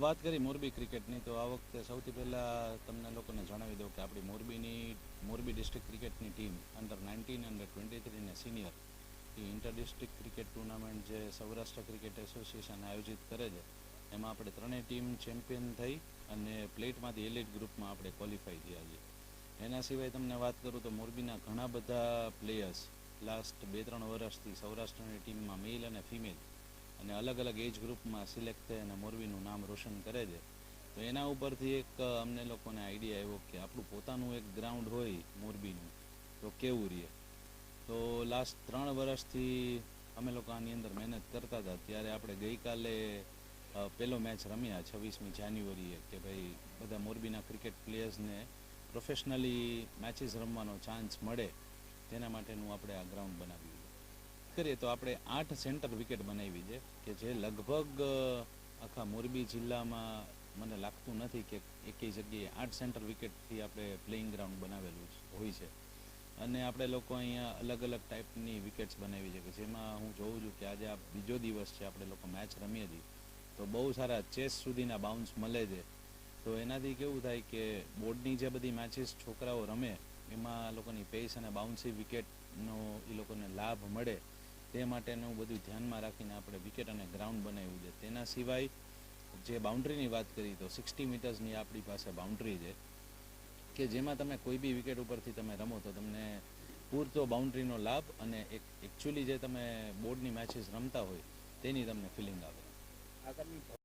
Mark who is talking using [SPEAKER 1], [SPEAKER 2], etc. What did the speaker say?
[SPEAKER 1] વાત કરી મોરબી ક્રિકેટની, તો આ વખતે સૌથી પહેલાં તમને લોકોને જણાવી દઉં કે આપણી મોરબીની, મોરબી ડિસ્ટ્રિક્ટ ક્રિકેટની team under nineteen under twenty three ને સિનિયર એ ઇન્ટર ડિસ્ટ્રિક્ટ ક્રિકેટ ટુર્નામેન્ટ જે સૌરાષ્ટ્ર ક્રિકેટ એસોસિએશન આયોજિત કરે છે, એમાં આપણે ત્રણેય ટીમ ચેમ્પિયન થઈ અને પ્લેટમાંથી એલિટ ગ્રુપમાં આપણે ક્વોલિફાઈ થયા છીએ. એના સિવાય તમને વાત કરું તો મોરબીના ઘણા બધા પ્લેયર્સ લાસ્ટ બે ત્રણ વર્ષથી સૌરાષ્ટ્રની ટીમમાં મેલ અને ફિમેલ અને અલગ અલગ એજ ગ્રુપમાં સિલેક્ટ થઈ અને મોરબીનું નામ રોશન કરે છે. તો એના ઉપરથી એક અમને લોકોને આઈડિયા આવ્યો કે આપણું પોતાનું એક ગ્રાઉન્ડ હોય મોરબીનું, તો કેવું રહે? તો લાસ્ટ ત્રણ વર્ષથી અમે લોકો આની અંદર મહેનત કરતા હતા. ત્યારે આપણે ગઈકાલે પહેલો મેચ રમ્યા છવ્વીસમી જાન્યુઆરીએ કે ભાઈ બધા મોરબીના ક્રિકેટ પ્લેયર્સને પ્રોફેશનલી મેચીસ રમવાનો ચાન્સ મળે. તેના માટેનું આપણે આ ગ્રાઉન્ડ બનાવ્યું. છે કરીએ તો આપણે આઠ સેન્ટર વિકેટ બનાવી છે કે જે લગભગ આખા મોરબી જિલ્લામાં મને લાગતું નથી કે એકેય જગ્યાએ આઠ સેન્ટર વિકેટથી આપણે પ્લેઇંગ ગ્રાઉન્ડ બનાવેલું હોય છે. અને આપણે લોકો અહીંયા અલગ અલગ ટાઈપની વિકેટ્સ બનાવી છે કે જેમાં હું જોઉં છું કે આજે આ બીજો દિવસ છે આપણે લોકો મેચ રમીએ છીએ, તો બહુ સારા ચેસ સુધીના બાઉન્સ મળે છે. તો એનાથી કેવું થાય કે બોર્ડની જે બધી મેચીસ છોકરાઓ રમે, એમાં લોકોની પેસ અને બાઉન્સી વિકેટનો એ લોકોને લાભ મળે. તે માટેનું બધું ધ્યાનમાં રાખીને આપણે વિકેટ અને ગ્રાઉન્ડ બનાવ્યું છે. તેના સિવાય જે બાઉન્ડ્રીની વાત કરી તો સિક્સટી મીટર્સની આપણી પાસે બાઉન્ડ્રી છે કે જેમાં તમે કોઈ બી વિકેટ ઉપરથી તમે રમો તો તમને પૂરતો બાઉન્ડ્રીનો લાભ અને એક એકચ્યુઅલી જે તમે બોર્ડની મેચીસ રમતા હોય તેની તમને ફિલિંગ આવે.